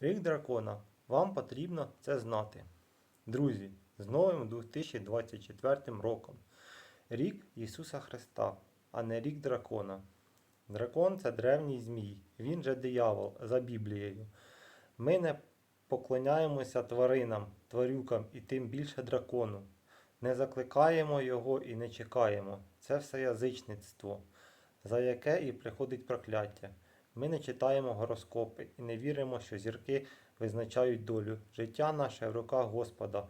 Рік дракона. Вам потрібно це знати. Друзі, з новим 2024 роком. Рік Ісуса Христа, а не рік дракона. Дракон це древній змій, він же диявол за Біблією. Ми не поклоняємося тваринам, тварюкам і тим більше дракону. Не закликаємо його і не чекаємо. Це все язичництво, за яке і приходить прокляття. Ми не читаємо гороскопи і не віримо, що зірки визначають долю. Життя наше в руках Господа.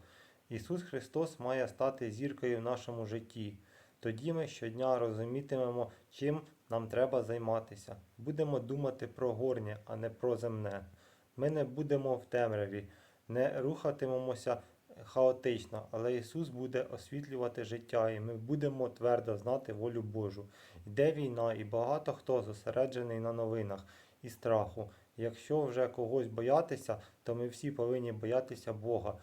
Ісус Христос має стати зіркою в нашому житті. Тоді ми щодня розумітимемо, чим нам треба займатися. Будемо думати про горнє, а не про земне. Ми не будемо в темряві, не рухатимемося хаотично, але Ісус буде освітлювати життя, і ми будемо твердо знати волю Божу. Йде війна, і багато хто зосереджений на новинах і страху. Якщо вже когось боятися, то ми всі повинні боятися Бога.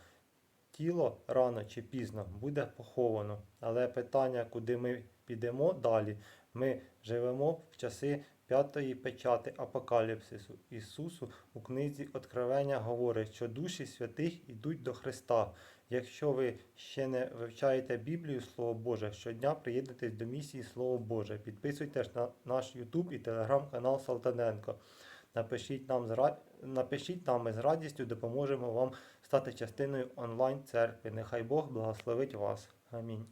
Тіло рано чи пізно буде поховано, але питання, куди ми підемо далі, ми живемо в часи п'ятої печати апокаліпсису. Ісусу у книзі Откровення говорить, що душі святих ідуть до Христа. Якщо ви ще не вивчаєте Біблію, Слово Боже, щодня приєднуйтесь до місії Слово Боже. Підписуйтесь на наш YouTube і телеграм-канал Салтаненко. Напишіть нам, Напишіть нам, ми з радістю допоможемо вам стати частиною онлайн церкви. Нехай Бог благословить вас. Амінь.